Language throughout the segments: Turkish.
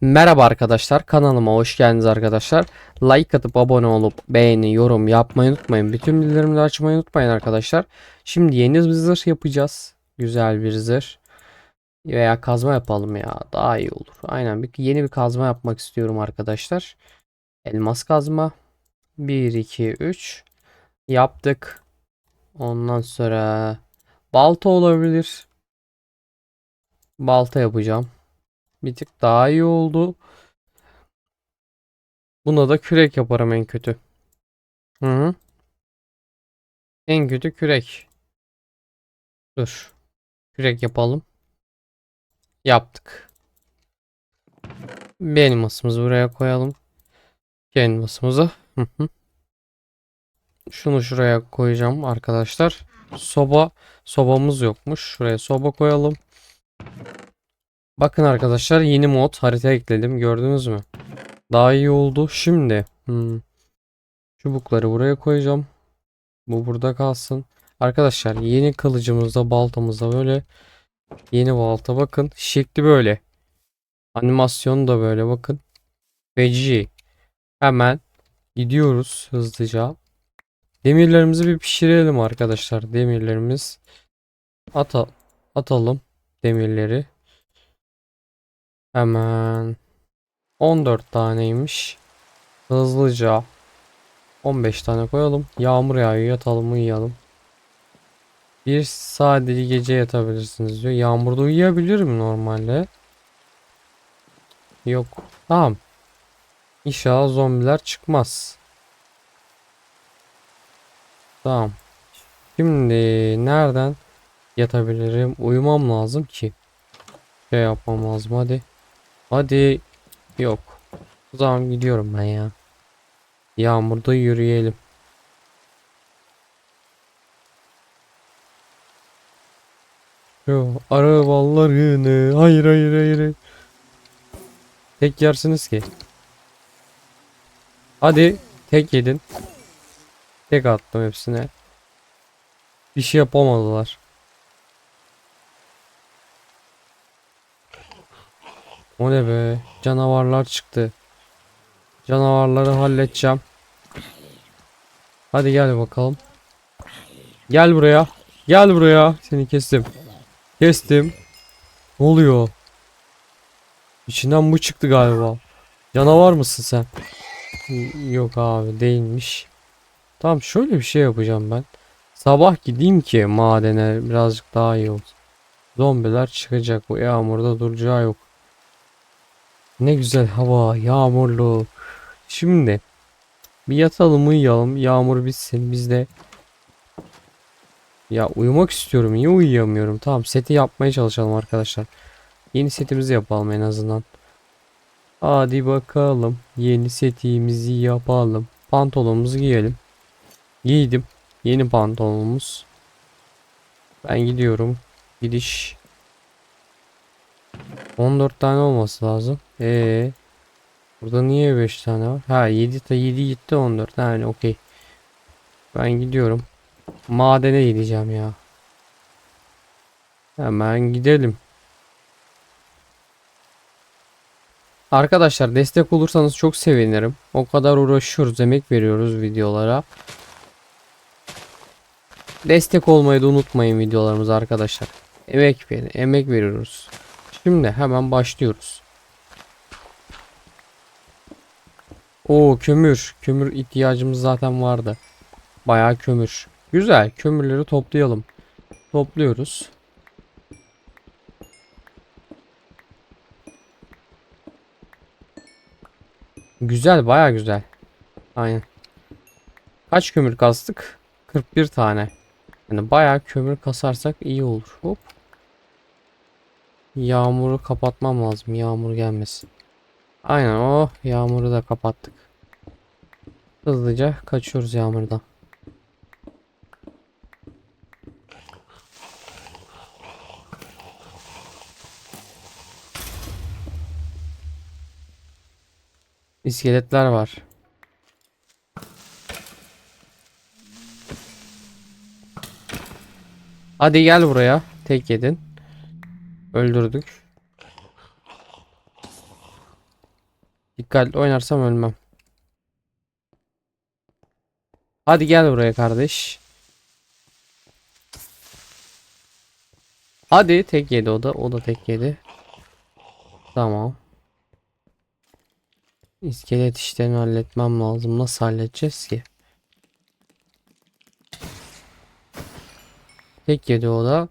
Merhaba arkadaşlar kanalıma hoş geldiniz arkadaşlar. Like atıp abone olup beğeni yorum yapmayı unutmayın. Bütün bildirimleri açmayı unutmayın arkadaşlar. Şimdi yeni bir zırh yapacağız. Güzel bir zırh. Veya kazma yapalım ya daha iyi olur. Aynen bir yeni bir kazma yapmak istiyorum arkadaşlar. Elmas kazma. 1 2 3 yaptık. Ondan sonra balta olabilir. Balta yapacağım. Bir tık daha iyi oldu. Buna da kürek yaparım en kötü. Hı -hı. En kötü kürek. Dur. Kürek yapalım. Yaptık. Bir elmasımızı buraya koyalım. İki elmasımızı. Hı hı. Şunu şuraya koyacağım arkadaşlar. Soba sobamız yokmuş. Şuraya soba koyalım. Bakın arkadaşlar yeni mod harita ekledim. Gördünüz mü? Daha iyi oldu. Şimdi hmm, çubukları buraya koyacağım. Bu burada kalsın. Arkadaşlar yeni kılıcımızda baltamızda böyle yeni balta bakın. Şekli böyle. Animasyonu da böyle bakın. Feci. Hemen gidiyoruz hızlıca. Demirlerimizi bir pişirelim arkadaşlar. Demirlerimiz ata atalım demirleri. Hemen 14 taneymiş. Hızlıca 15 tane koyalım. Yağmur yağıyor yatalım uyuyalım. Bir sadece gece yatabilirsiniz diyor. Yağmurda uyuyabilirim normalde. Yok. Tamam. İnşallah zombiler çıkmaz. Tamam. Şimdi nereden yatabilirim? Uyumam lazım ki. Şey yapmam lazım hadi. Hadi. Yok. O zaman gidiyorum ben ya. Yağmurda yürüyelim. Şu arabalarını hayır hayır hayır. Tek yersiniz ki. Hadi tek yedin. Tek attım hepsine. Bir şey yapamadılar. O ne be? Canavarlar çıktı. Canavarları halledeceğim. Hadi gel bakalım. Gel buraya. Gel buraya. Seni kestim. Kestim. Ne oluyor? İçinden bu çıktı galiba. Canavar mısın sen? Yok abi değilmiş. Tamam şöyle bir şey yapacağım ben. Sabah gideyim ki madene birazcık daha iyi olsun. Zombiler çıkacak. Bu yağmurda duracağı yok. Ne güzel hava, yağmurlu. Şimdi bir yatalım uyuyalım. Yağmur bitsin. Biz de ya uyumak istiyorum. Niye uyuyamıyorum? Tamam seti yapmaya çalışalım arkadaşlar. Yeni setimizi yapalım en azından. Hadi bakalım. Yeni setimizi yapalım. Pantolonumuzu giyelim. Giydim. Yeni pantolonumuz. Ben gidiyorum. Gidiş 14 tane olması lazım. Ee, burada niye 5 tane var? Ha 7 ta 7 gitti 14 yani okey. Ben gidiyorum. Madene gideceğim ya. Hemen gidelim. Arkadaşlar destek olursanız çok sevinirim. O kadar uğraşıyoruz, emek veriyoruz videolara. Destek olmayı da unutmayın videolarımız arkadaşlar. Emek verin, emek veriyoruz. Şimdi hemen başlıyoruz. O kömür. Kömür ihtiyacımız zaten vardı. Bayağı kömür. Güzel. Kömürleri toplayalım. Topluyoruz. Güzel. Bayağı güzel. Aynen. Kaç kömür kastık? 41 tane. Yani bayağı kömür kasarsak iyi olur. Hop. Yağmuru kapatmam lazım. Yağmur gelmesin. Aynen o oh, yağmuru da kapattık. Hızlıca kaçıyoruz yağmurdan. İskeletler var. Hadi gel buraya. Tek yedin. Öldürdük. Dikkatli oynarsam ölmem. Hadi gel buraya kardeş. Hadi tek yedi o da. O da tek yedi. Tamam. İskelet işlerini halletmem lazım. Nasıl halledeceğiz ki? Tek yedi o da.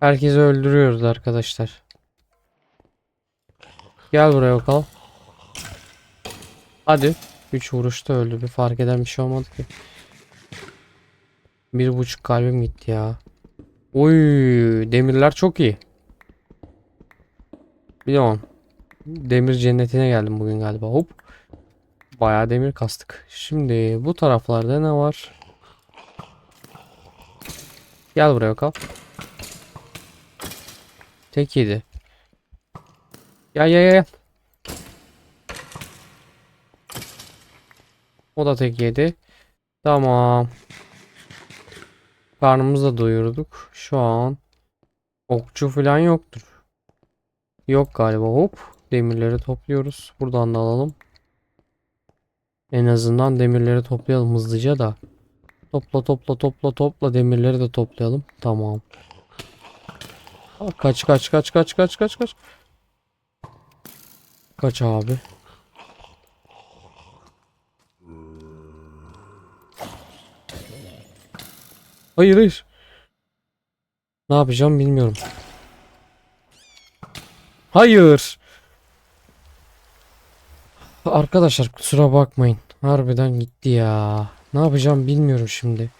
Herkesi öldürüyoruz arkadaşlar. Gel buraya bakalım. Hadi. 3 vuruşta öldü. Bir fark eden bir şey olmadı ki. Bir buçuk kalbim gitti ya. Oy, demirler çok iyi. Bir de on. Demir cennetine geldim bugün galiba. Hop. Bayağı demir kastık. Şimdi bu taraflarda ne var? Gel buraya bakalım. Tek yedi. Gel gel gel. O da tek yedi. Tamam. Karnımızı da doyurduk. Şu an okçu falan yoktur. Yok galiba. Hop. Demirleri topluyoruz. Buradan da alalım. En azından demirleri toplayalım hızlıca da. Topla topla topla topla demirleri de toplayalım. Tamam. Kaç kaç kaç kaç kaç kaç kaç. Kaç abi. Hayır hayır. Ne yapacağım bilmiyorum. Hayır. Arkadaşlar kusura bakmayın. Harbiden gitti ya. Ne yapacağım bilmiyorum şimdi.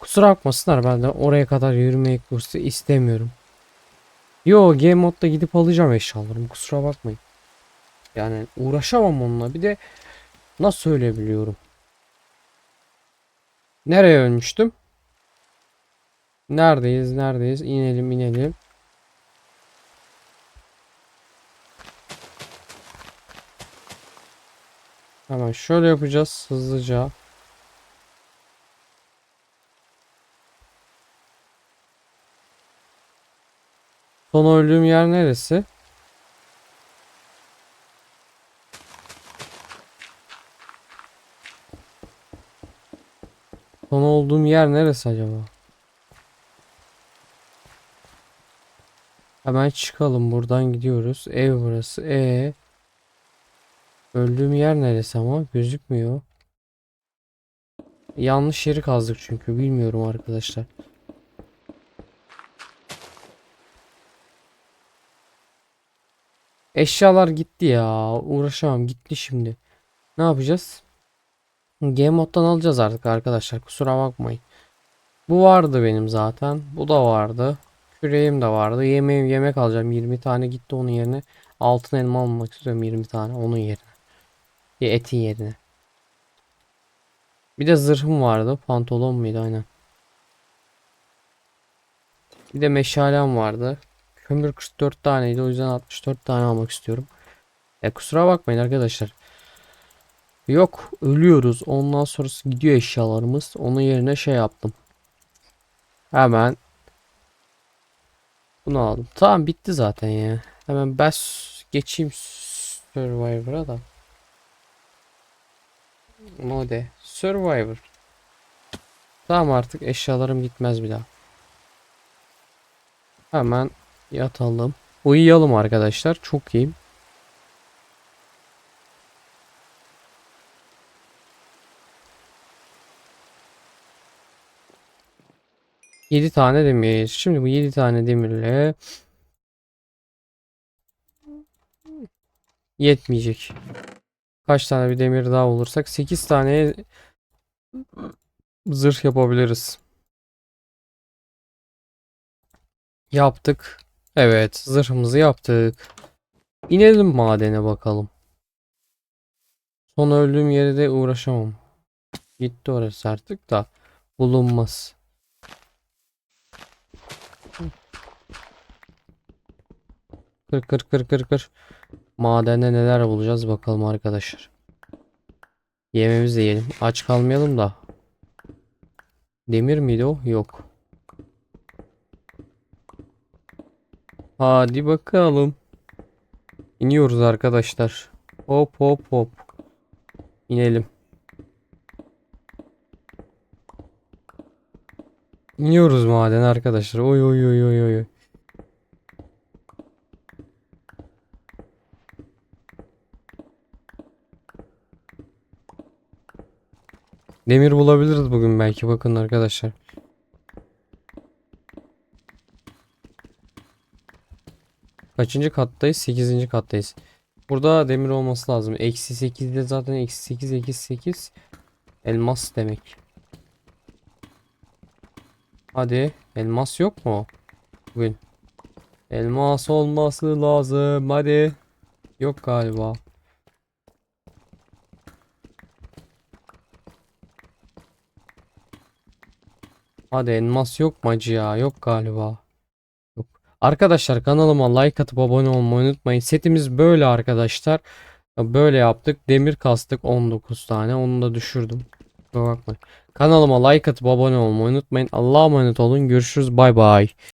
Kusura bakmasınlar ben de oraya kadar yürümeyi kursu istemiyorum. Yo game modda gidip alacağım eşyalarımı kusura bakmayın. Yani uğraşamam onunla bir de nasıl söyleyebiliyorum. Nereye ölmüştüm? Neredeyiz neredeyiz inelim inelim. Hemen şöyle yapacağız hızlıca. Son öldüğüm yer neresi? Son olduğum yer neresi acaba? Hemen çıkalım buradan gidiyoruz. Ev burası. E Öldüğüm yer neresi ama gözükmüyor. Yanlış yeri kazdık çünkü bilmiyorum arkadaşlar. Eşyalar gitti ya. Uğraşamam. Gitti şimdi. Ne yapacağız? Game moddan alacağız artık arkadaşlar. Kusura bakmayın. Bu vardı benim zaten. Bu da vardı. Küreğim de vardı. Yemeğim yemek alacağım. 20 tane gitti onun yerine. Altın elma almak istiyorum 20 tane onun yerine. Ya etin yerine. Bir de zırhım vardı. Pantolon muydu aynen. Bir de meşalem vardı. Kömür 44 taneydi. O yüzden 64 tane almak istiyorum. Ya kusura bakmayın arkadaşlar. Yok ölüyoruz. Ondan sonrası gidiyor eşyalarımız. Onun yerine şey yaptım. Hemen bunu aldım. Tamam bitti zaten ya. Hemen ben geçeyim Survivor'a da. Mode. Survivor. Tamam artık eşyalarım gitmez bir daha. Hemen yatalım. Uyuyalım arkadaşlar. Çok iyiyim. Yedi tane demir. Şimdi bu yedi tane demirle yetmeyecek. Kaç tane bir demir daha olursak 8 tane zırh yapabiliriz. Yaptık. Evet, zırhımızı yaptık. İnelim madene bakalım. Son öldüğüm yere de uğraşamam. Gitti orası artık da bulunmaz. Kır kır kır kır kır. Madende neler bulacağız bakalım arkadaşlar. Yememizi de yiyelim. Aç kalmayalım da. Demir miydi o? Yok. Hadi bakalım. İniyoruz arkadaşlar. Hop hop hop. İnelim. İniyoruz maden arkadaşlar. Oy oy oy oy oy. Demir bulabiliriz bugün belki bakın arkadaşlar. Kaçıncı kattayız? 8. kattayız. Burada demir olması lazım. Eksi 8'de zaten eksi 8 eksi 8 elmas demek. Hadi elmas yok mu? Bugün. Elmas olması lazım. Hadi. Yok galiba. Hadi elmas yok mu acı ya? Yok galiba. Arkadaşlar kanalıma like atıp abone olmayı unutmayın. Setimiz böyle arkadaşlar. Böyle yaptık. Demir kastık 19 tane. Onu da düşürdüm. Bakmayın. Kanalıma like atıp abone olmayı unutmayın. Allah'a emanet olun. Görüşürüz. Bay bay.